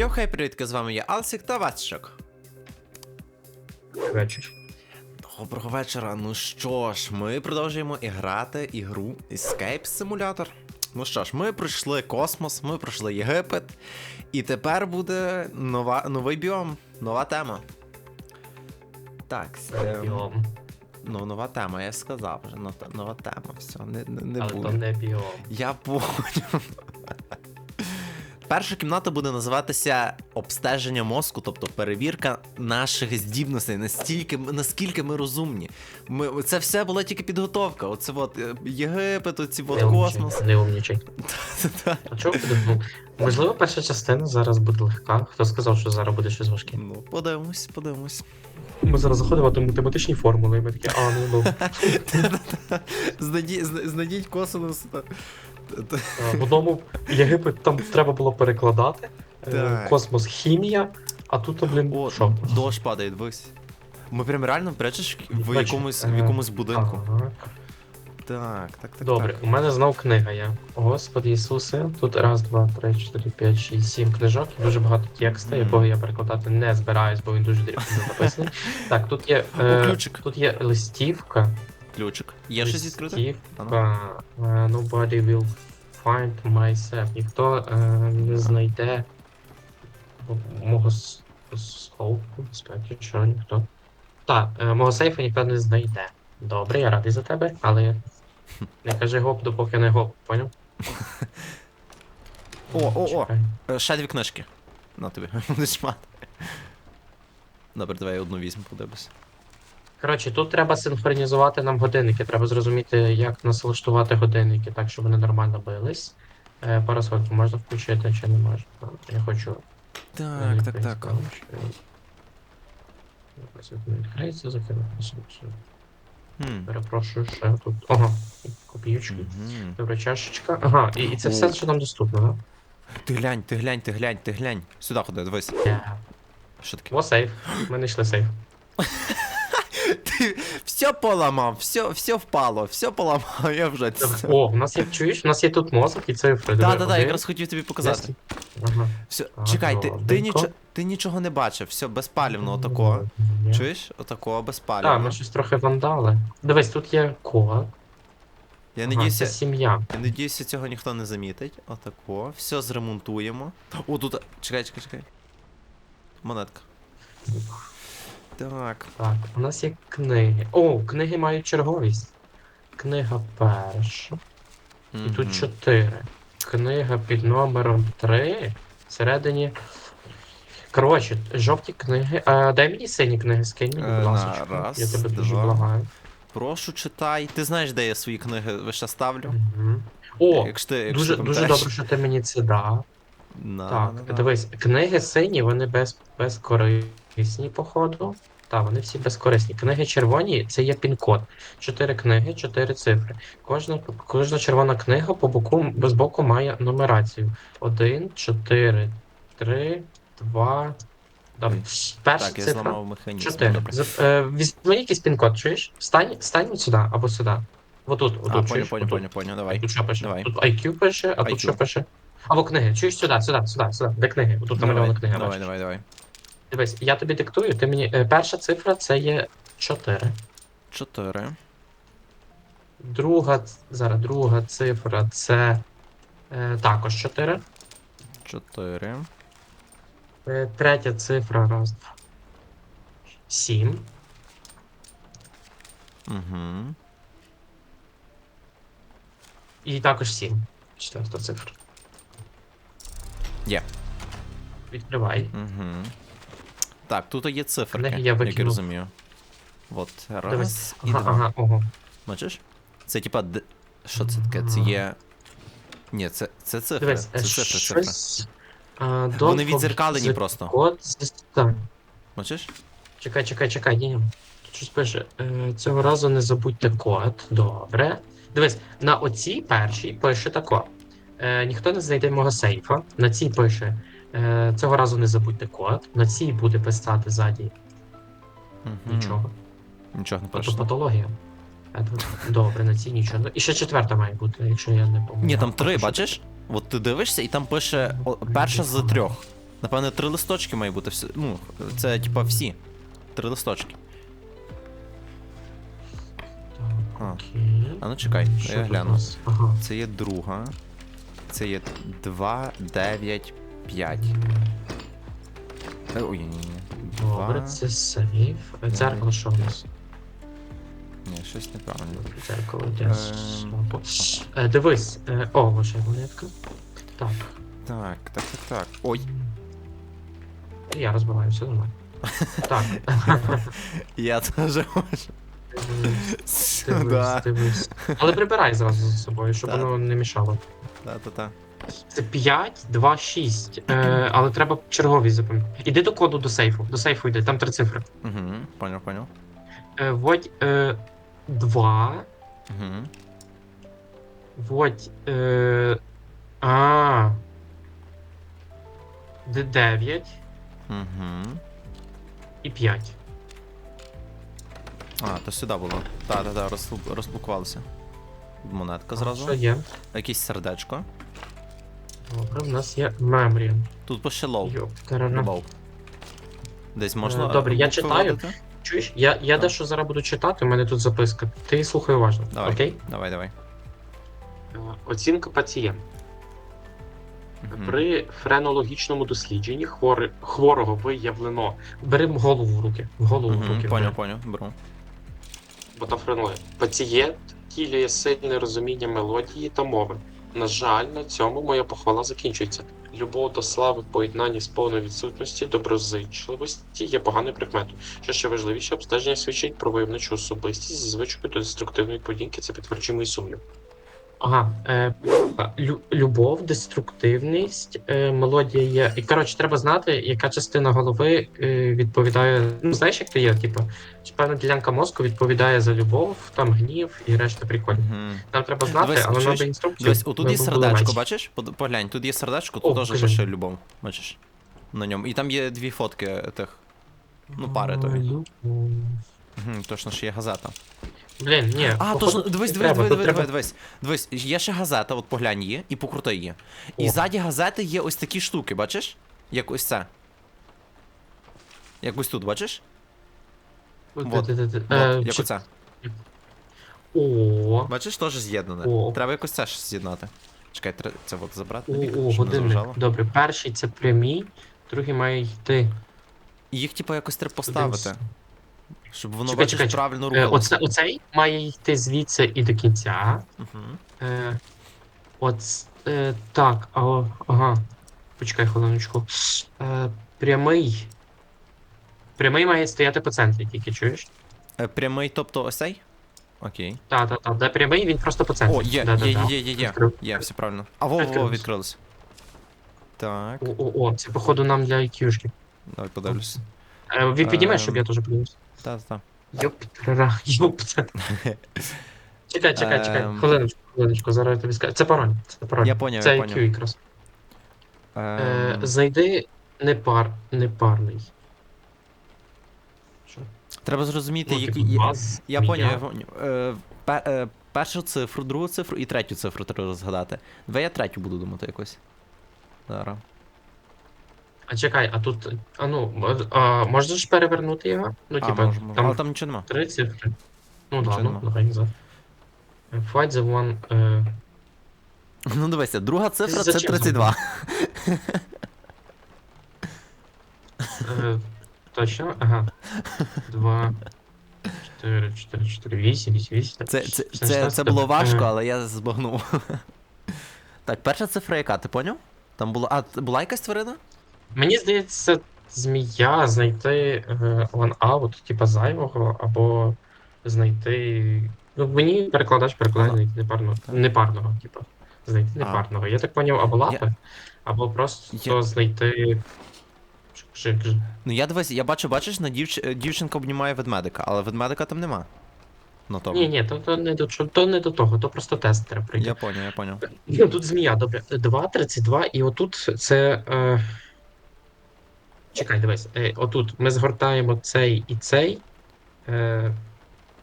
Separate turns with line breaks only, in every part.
Йоу, хей, привітки, з вами я Алсік та Ватчик.
Вечір.
Доброго вечора. Ну що ж, ми продовжуємо грати ігру Escape Simulator. Ну що ж, ми пройшли космос, ми пройшли Єгипет, і тепер буде нова, новий біом, нова тема. Так, ем,
Біом.
ну нова тема, я сказав вже, нова, нова тема, все, не, не, не
Але
буде.
то не біом.
Я поняв. Перша кімната буде називатися обстеження мозку, тобто перевірка наших здібностей, настільки, наскільки ми розумні. Ми, це все була тільки підготовка. Оце от е, Єгипет, оці от космос.
Не умнічай. А чого буде? Можливо, перша частина зараз буде легка. Хто сказав, що зараз буде щось важке?
Ну, подивимось, подивимось.
Ми зараз заходимо до математичні формули, і ми такі, а, ну, ну.
Знайдіть, зна- знайдіть косинус.
В одному Єгипет там треба було перекладати. Е,
Так.
Космос, хімія, а тут, блін,
О,
що?
дощ падає, дивись. Ми прям реально прячеш в
Бачу,
якомусь,
е,
в якомусь будинку.
Ага.
Так, так, так.
Добре,
так.
у мене знов книга є. Господи Ісусе, тут раз, два, три, чотири, п'ять, шість, сім книжок і дуже багато текста,
Мгм.
якого я перекладати не збираюсь, бо він дуже дрібно написаний. Так, тут є.
О,
Е,
ключик.
тут є листівка.
Ключик. Є щось відкрите?
Листівка. е, Nobody will find myself. Ніхто е, не знайде мого сховку, безпеки, що ніхто. Так, е, мого сейфа ніхто не знайде. Добре, я радий за тебе, але не кажи гоп, допоки не гоп, поняв?
О, о, о. Е, Ще дві книжки. На тобі, будеш мати. Добре, давай я одну візьму, подивлюсь.
Коротше, тут треба синхронізувати нам годинники. Треба зрозуміти, як налаштувати годинники так, щоб вони нормально бились. Е, парасольку можна включити чи не можна? Я хочу.
Так, так, так.
Відкриється, закинути.
Хм.
Перепрошую, ще тут. Ага, копійочки.
Мгм.
Добре, чашечка. Ага, і, і це все, що нам доступно, да?
Ти глянь, ти глянь, ти глянь, ти глянь. Сюди ходи, дивись.
Yeah.
Що таке?
О, сейф. Ми знайшли сейф.
Все поламав, все, все впало, все поламав, я вже.
О, у нас є, чуєш, у нас є тут мозок і цифри.
Так, так, так,
один,
якраз хотів тобі показати.
Ага.
Все, чекай, ти, ти, нічо, ти нічого не бачив, все безпалівно, отако. Чуєш? Отако,
Так,
безпалівно.
ми щось трохи вандали. Дивись, тут є код.
Я
Ага,
надіюся,
це сім'я.
я надіюся, цього ніхто не замітить. Отако, все зремонтуємо. О, тут. Чекай, чекай, чекай. Монетка. Так.
Так, у нас є книги. О, книги мають черговість. Книга перша. І тут чотири. Книга під номером 3. Всередині. Коротше, жовті книги. А, дай мені сині книги, скинь мені,
Е,
будь ласка.
раз,
Я тебе дуже
два.
благаю.
Прошу, читай. Ти знаєш, де я свої книги вище ставлю?
Мгм. О,
якщо ти, якщо
дуже,
ти
дуже добре, що ти мені це дав.
На,
Так,
на, на.
дивись, книги сині, вони без, безкорисні, походу. Так, вони всі безкорисні. Книги червоні це є пін-код. Чотири книги, чотири цифри. Кожна, кожна червона книга по боку, без боку має нумерацію. Один, чотири, три, два.
Ой,
Перша
Так, я
цифра.
зламав механізм.
Чотири.
Добре.
З- е, Візьми якийсь пін-код, чуєш? Встань, встань от сюди або сюди. Отут, отут,
А, понял,
чуєш?
понял,
Отут.
понял, понял, давай.
Тут що пише?
Давай.
Тут IQ пише, а
IQ.
тут що пише? Або книги. Чуєш сюди, сюди, сюди, сюди. Де книги? Тут
Давай,
намальована книга.
давай,
бачиш?
давай, давай.
Дивись, я тобі диктую, ти мені. е, Перша цифра це є 4.
Чотири.
Друга, ц- зараз друга цифра це е, також 4.
Чотири.
Е, третя цифра раз, два. 7.
Угу.
І також 7. Четверта цифра.
Є.
Відкривай.
Угу. Так, тут є циферки,
я
як я розумію. От, раз
Дивись.
і
Ага,
два.
ага, ого.
Бачиш? Це типа. д- Що це таке? Це є. Ні, це, це цифри.
Дивись,
Це цифри, цифри.
щось. а,
Вони відзеркалені
forget
просто.
Код system.
Бачиш?
Чекай, чекай, чекай, ні. Тут щось пише. Е, цього разу не забудьте код. Добре. Дивись, на оцій першій пише тако. Е, ніхто не знайде мого сейфа. На цій пише. Е, цього разу не забудьте код. На цій буде писати ззаді
Угу.
нічого.
Нічого не
Тобто
пише.
патологія. Е, Добре, на цій нічого. І ще четверта має бути, якщо я не помиляю.
Ні, там три, бачиш? От ти дивишся, і там пише о, перша з трьох. Напевно, три листочки має бути всі. Ну, це типа всі. Три листочки. А.
окей.
А ну чекай, я
що тут
гляну.
нас? Ага.
Це є друга. Це є 2, 9, 5. Ой, ні, ні.
Добре,
Два.
це сейф. Е, Дзеркало що у нас?
Ні, щось неправильно.
Дзеркало для
Ем.
Е, Дивись. е, О, лише монетка. Так.
Так, так, так, так. Ой,
Я розбиваю, все нормально. Так.
я теж можу.
Дивись,
Сюда.
дивись. Але прибирай зразу за собою, щоб
Так.
воно не мішало.
Та-та-та.
Це 5, 2, 6. Е, але треба черговість запам'ятати. Іди до коду до сейфу. До сейфу йди, там три цифри.
Угу, понял, понял.
Е, вводь е, 2.
Угу.
Вводь. Е, а. Д 9
Угу.
і 5.
А, то сюди було. Та-та-та, розлу- розблокувалося. Монетка
Що
зразу.
є?
Якесь сердечко.
Добре, в нас є memory.
Тут пише лоу. Лоу. Десь можна.
Е, добре, я читаю. Чуєш? Я, я
Так.
дещо зараз буду читати, у мене тут записка. Ти слухай уважно.
Давай.
Окей?
Давай, давай.
Е, Оцінка пацієнта. При френологічному дослідженні хвори, хворого виявлено. Бери голову в руки. В голову в руки.
Поняв, поняв, беру.
Бо там френологія. Пацієнт втілює сильне розуміння мелодії та мови. На жаль, на цьому моя похвала закінчується. Любов до слави в поєднанні з повною відсутності доброзичливості є поганою прикметою. Що ще важливіше, обстеження свідчить про войовничу особистість зі звичкою до деструктивної поведінки, це підтверджує мій сумнів. Ага, е, лю- любов, деструктивність, е, мелодія є. І коротше, треба знати, яка частина голови е, відповідає. Ну, знаєш, як то є, типу, чи певна ділянка мозку відповідає за любов, там гнів і решта приколів.
Мгм.
Нам треба знати,
Дивись,
але
чуєш?
треба інструкцію.
Дивись, отут
ми
є
були
сердечко,
менші.
бачиш? Под- Поглянь, тут є сердечко,
О,
тут теж
кажи.
пише любов. Бачиш? На ньому. І там є дві фотки тих. Ну, пари тобі.
Любов.
Угу, точно ж є газета.
Блін, ні.
А,
походу,
точно, дивись, дивись,
треба,
дивись, дивись,
треба-
дивись, дивись. Є ще газета, от поглянь її, і покрути її. І
О.
ззаді газети є ось такі штуки, бачиш? Як ось це. Як ось тут, бачиш? Вот,
Де-де-де-де.
От,
Е,
як
чи-
оце.
О,
Бачиш, теж з'єднане.
О.
Треба якось це ж з'єднати. Чекай, треба це от забрати.
о,
набік,
о,
щоб не заважало.
годинник. Добре, перший це прямі, другий має йти.
І їх, типу, якось треба поставити. Щоб воно,
Чекай,
бачиш,
чекай,
правильно
Е,
рухалося.
оце, оцей має йти звідси і до кінця.
Угу.
Е, от, е, так, а, ага. Почекай хвилиночку. Е, прямий. Прямий має стояти по центрі, тільки чуєш?
Е, Прямий, тобто ось цей? Окей.
Так, так, так. Де прямий, він просто по центрі.
О, є,
Да, да,
є,
да.
є, є, є.
Відкрив.
Є, все правильно. А во, во, во,
Відкрилось.
відкрилось. Так,
О, о, о, це походу нам для IQ-шки.
давай подивлюсь.
Е, ви піднімеш, щоб
Ем.
я теж подивився.
Та-та.
Йоптара, йопта. Чекай, чекай, чекай.
Ем.
Хвилиночку, хвилиночку, зараз я тобі скажу. Це пароль. Це пароль.
Я поняв,
Це
я
IQ
поняв.
якраз. Е,
Ем,
зайди непар, непарний. Що?
Треба зрозуміти,
Ну,
які.
типу,
Я поняв, я поняв. Е, пе- е, Першу цифру, другу цифру і третю цифру треба розгадати. Давай я третю буду думати якось. Зараз.
А чекай, а тут. А ну, а, можна ж перевернути його? Ну,
А,
типа,
можу.
там
Але там нічого нема.
три цифри. Ну,
Нічого
ладно,
нема.
давай назад. Е, Fight the one. Е,
Ну дивися, друга цифра це
зачем
32.
е, точно? Ага. Два. Чотири, чотири, чотири, вісім, вісім, вісім.
Це, це, це, це було важко,
Е,
але я збагнув. Так, перша цифра яка, ти поняв? Там була. А, була якась тварина?
Мені здається, змія знайти е, one out, типа зайвого, або знайти. Ну, мені перекладач перекладає знайти непарного, непарного, типа. Знайти непарного. Я так поняв, або лапи, або просто
Я-
знайти.
Ну я дивись, я бачу, бачиш, на дівч... е, дівчинка обнімає ведмедика, але ведмедика там нема. На тому.
Ні, ні, то, то, не до, чо- то не до того, то просто тест треба пройти.
Я поняв, я поняв.
Ну, тут змія, добре. 2, 32, і отут це. Е... Чекай, дивись. Е, отут ми згортаємо цей і цей. Е...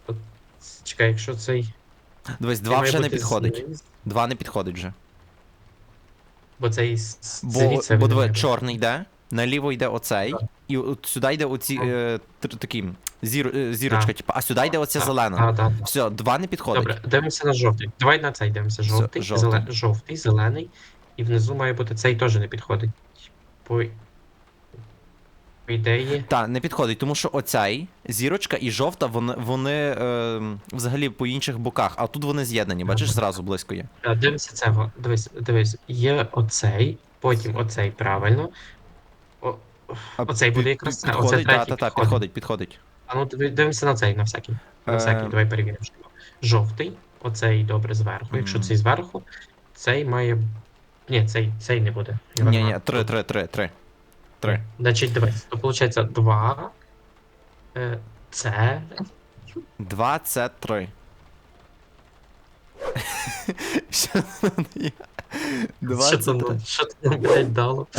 От... Чекай, якщо цей.
Дивись, два
має
вже не
бути
підходить.
знизу,
Два не підходить вже.
Бо цей з-
Бо,
звідси
бо
він
диви,
має бути.
чорний йде, наліво йде оцей,
Так.
і от сюди йде оці е, тр- такі зір, е, зірочка, типу, а сюди йде оця
Так,
зелена.
так, так.
Все, два не підходить.
Добре, дивимося на жовтий. Давай на цей дивимося. Жовтий,
жовтий.
зеле- жовтий, зелений. І внизу має бути цей теж не підходить. Ідеї.
Так, не підходить, тому що оцей, зірочка і жовта, вони, вони е, взагалі по інших боках, а тут вони з'єднані, бачиш, зразу близько є.
А, Дивимося цього. Дивись, дивись. Є оцей, потім оцей правильно. О,
А
Оцей буде якраз це, оце
підходить,
третій
так, так, так,
підходить.
підходить, підходить.
а ну диви- дивимося на цей, на всякий. На
Е.
всякий, давай перевіримо. що. Жовтий, оцей добре зверху. Якщо
Мгм.
цей зверху, цей має. Ні, цей, цей не буде.
Ні, ні, три, три, три, три. Три.
Значить, дивись, то виходить 2. Е, це.
Два це три. Що воно є?
Що
це
це, що це, блядь, дало?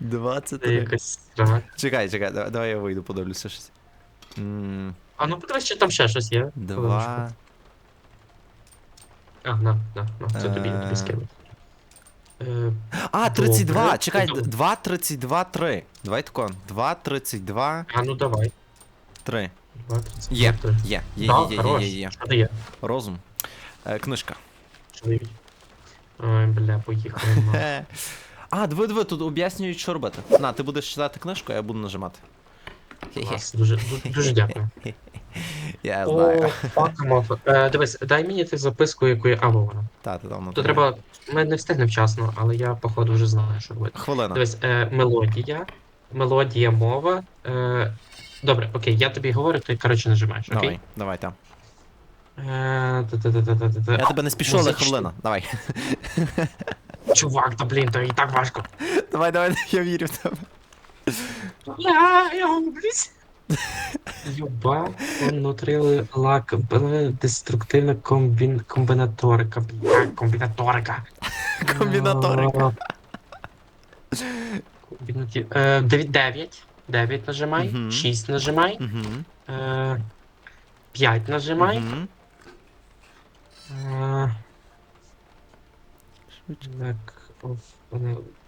Два це
Це
три.
якось страх.
Чекай, чекай, давай, давай я вийду, подивлюся щось. М,
А ну подивись, чи там ще щось є.
Два.
А, на, на, на, це тобі, я
Е.
тобі скину. Е,
А, 32!
Добре.
Чекай,
Добре.
2, 32, 3. Давай тако. 2, 32,
а ну давай.
3.
2, 30,
Є,
3.
є, є,
Да,
є, є,
хорош.
є, є.
Що дає?
Розум. Е, книжка.
Що? Ой, бля, поїхали. на.
Е. А, диви, диви, тут об'яснюють, що робити. На, ти будеш читати книжку, а я буду нажимати. Хе-хе.
Клас, дуже, дуже, дуже дякую.
Я знаю.
мафа. Е, дивись, дай мені ти записку, яку я. А, вона.
Та, та, давно.
То треба. Ми не встигнемо вчасно, але я, походу, вже знаю, що робити.
Хвилина.
Дивись, е, мелодія, мелодія, мова. Е, добре, окей, я тобі говорю, ти, коротше, нажимаєш, окей?
Давай, давай, там.
Е.
Я тебе не спішу, але хвилина. Давай.
Чувак, та блін, то і так важко.
Давай, давай, я вірю в тебе.
Я, я гублюсь. Юба, лак, б- деструктивна комбін, комбінаторика. Комбінаторика.
Комбінаторика.
Комбінатив. Е, 9, 9 нажимай,
Мгм.
6 нажимай,
Угу.
е, 5 нажимай. Е,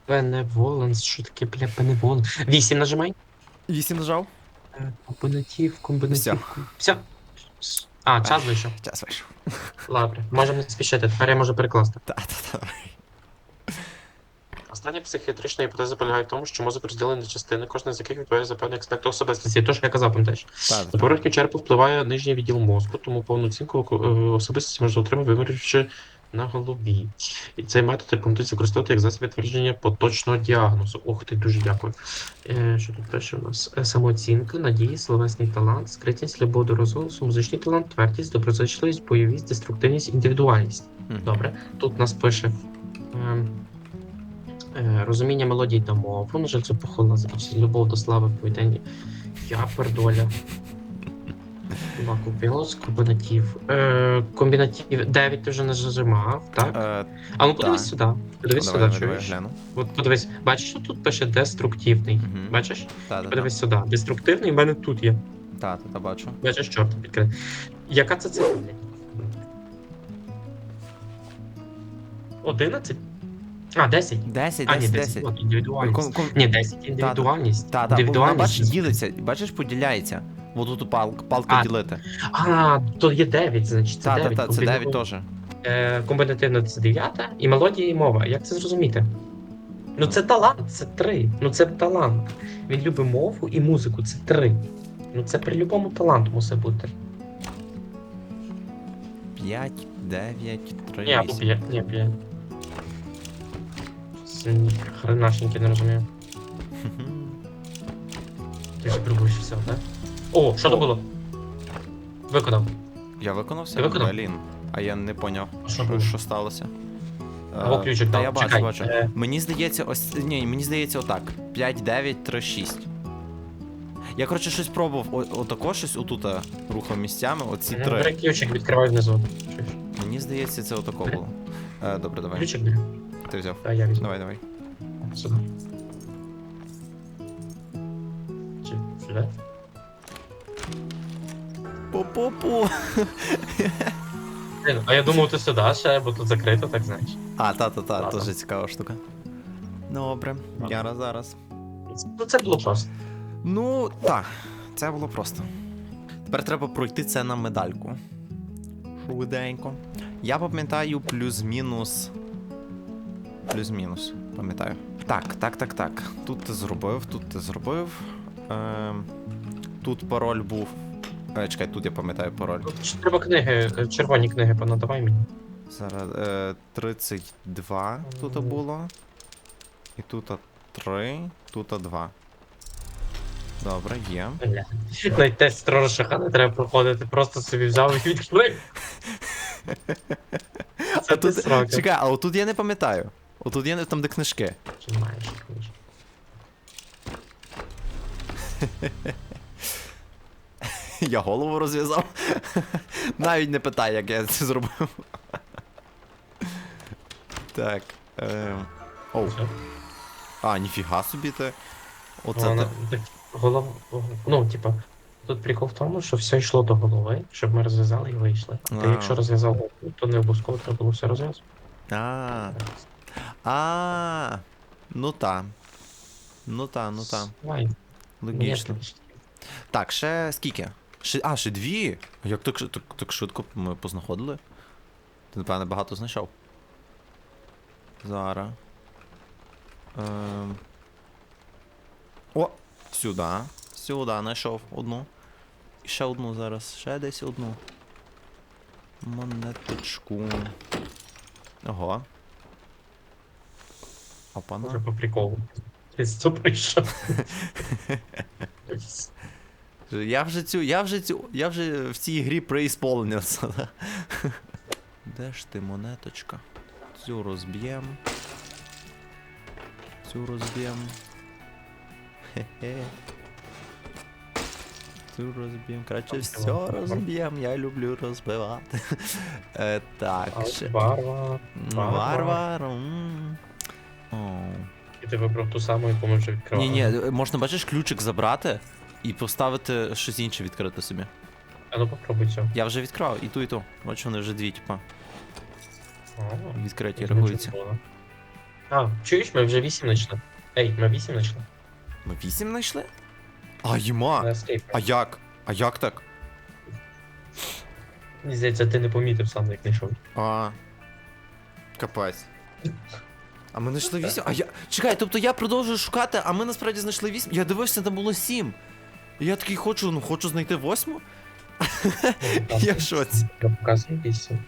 Benevolence, що таке, бля, benevolence? 8 нажимай.
Вісім нажав.
Комбінатив, комбінатив. Все. А, час вийшов.
Час вийшов.
Добре, можемо не спішити, тепер я можу перекласти.
Та, та, та.
Остання психіатрична гіпотеза полягає в тому, що мозок розділений на частини, кожна з яких відповідає за певний аспект особистості. Тож я казав, пам'ятаєш. На поверхню черепу впливає нижній відділ мозку, тому повну оцінку е, особистості можна отримати, вимірюючи на голові. І цей метод рекомендується використовувати як засіб підтвердження поточного діагнозу. Ох ти, дуже дякую. Е, що тут пише у нас? Е, Самооцінка, надії, словесний талант, скритність, любов до розголосу, музичний талант, твердість, доброзичливість, бойовість, деструктивність, індивідуальність.
Мгм.
Добре. Тут нас пише. ем, е, розуміння мелодій та мову. На жаль, це похолона закінчиться. Любов до слави повідання. Я пердоля. Лакупілос, комбінатив. Е, комбінатив 9 ти вже не зажимав, так?
Е,
А ну подивись
так.
сюди. Подивись
давай, давай,
сюди,
давай,
чуєш?
гляну.
От подивись, бачиш, що тут пише деструктивний.
Мгм.
Бачиш?
Та, та, та.
Подивись сюди. Деструктивний в мене тут є.
Та, та, та, бачу.
Бачиш, чорт відкритий. Яка це цифра? 11? А, 10.
10,
А, ні,
10,
10.
10.
От, індивідуальність.
Ком- ком-
Ні, 10 індивідуальність.
Та, та, вона,
індивідуальність.
бачиш, ділиться, бачиш, поділяється. Бо тут пал, палка
А,
ділити.
А, то є 9, значить, це
Та, та,
9.
та, це 9 теж.
Е, комбінативна це 9, і мелодія і мова. Як це зрозуміти? Ну це талант, це 3. Ну це талант. Він любить мову і музику, це 3. Ну це при любому таланту мусить бути.
5, 9, 3,
Ні, або
8.
5, ні, 5. Ні, хренашеньки не розумію. Ти ж пробуєш все, так? О, що то було? Виконав.
Я виконався?
Ти виконав?
Блін. А я не поняв,
А що
що,
було?
що сталося.
Або
Е,
ключик
Та
дав.
я бачу,
Чекай,
бачу.
е.
Мені здається, ось. Ні, мені здається отак. 5, 9, 3, 6. Я, коротше, щось пробував. О, отако щось отут е, рухав місцями, оці
Ну,
три.
Ключик, відкривай внизу. Чуєш?
Мені здається, це отако було. Е, добре, давай.
Ключик бери.
Ти взяв.
А я візьму.
Давай, давай.
Сюди. Чи сюди?
Пу-пу-пу.
Блін, А я думав, ти сюди ще, бо тут закрито, так знаєш.
А, та, та, та,
Ладно.
дуже цікава штука. Добре, я зараз.
Ну це було просто.
Ну, так, це було просто. Тепер треба пройти це на медальку. Швиденько. Я пам'ятаю плюс-мінус. Плюс-мінус, пам'ятаю. Так, так, так, так. Тут ти зробив, тут ти зробив. Ем, тут пароль був. Е, чекай, тут я пам'ятаю пароль.
Треба книги, е, червоні книги понадавай мені.
Зараз е, 32 тут було. І тут 3, тут 2. Добре, є.
Навіть тест сторожа не треба проходити, просто собі взяв і відкрив.
А тут, чекай, а отут я не пам'ятаю. Отут є не- там, де книжки.
Чи маєш книжки?
Я голову розв'язав. Навіть не питай, як я це зробив. Так. Е... Оу. А, ніфіга собі ти. Оце
Вона-
ти.
так, голов... Ну, типа, тут прикол в тому, що все йшло до голови, щоб ми розв'язали і вийшли. А ти
А.
якщо розв'язав голову, то не обов'язково треба було все розв'язати.
А. А. Ну та. Ну та, ну та.
Давай,
Логічно. Так, ще скільки? Ще, а, ще дві? Як так, так, так швидко ми познаходили? Ти, напевне, багато знайшов. Зараз. Ем. О! Сюди. Сюди знайшов одну. І ще одну зараз. Ще десь одну. Монеточку. Ого. Опана.
Може по приколу. Ти що прийшов?
Я вже цю, я вже цю, я вже в цій грі преісполнився. Де ж ти монеточка? Цю розб'єм. Цю розб'єм. Хе-хе. Цю розб'єм. Краще все розб'єм, я люблю розбивати. Е, так, ще.
Варвар.
Варвар. м. О.
І ти вибрав ту саму, яку ми вже відкривали.
Ні, ні, можна бачиш ключик забрати і поставити щось інше відкрити собі.
А ну попробуй цю.
Я вже відкрав і ту, і ту. Бачу, вони вже дві, типа, відкриті
червона. А, чуєш, ми вже вісім знайшли. Ей, ми вісім знайшли.
Ми вісім знайшли? А, їма! А як? А як так?
Мені здається, ти не помітив сам, як знайшов.
А. Капець. А ми знайшли вісім? А я. Чекай, тобто я продовжую шукати, а ми насправді знайшли вісім. Я дивився, там було сім. І я такий хочу, ну хочу знайти восьму. Я в шоці.
Показую вісім.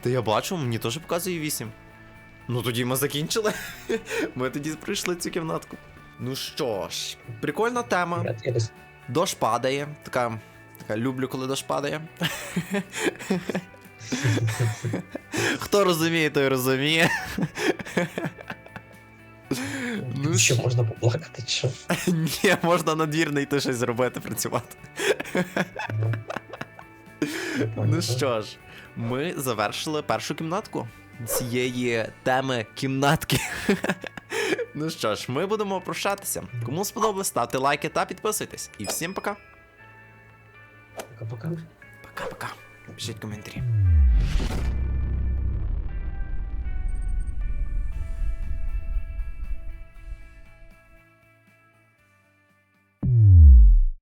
Та я бачу, мені теж показує 8. Ну тоді ми закінчили. Ми тоді пройшли цю кімнатку. Ну що ж, прикольна тема. Дощ падає. Така. Така люблю, коли дощ падає. Хто розуміє, той розуміє. Ну
що можна поплакати, чи що?
Ні, можна надвірне йти щось зробити, працювати.
Ну,
Ну що ж, ми завершили першу кімнатку цієї теми кімнатки. ну що ж, ми будемо прощатися. Кому сподобалось, ставте лайки та підписуйтесь. І всім пока.
Пока-пока.
Пока-пока. Пишіть коментарі.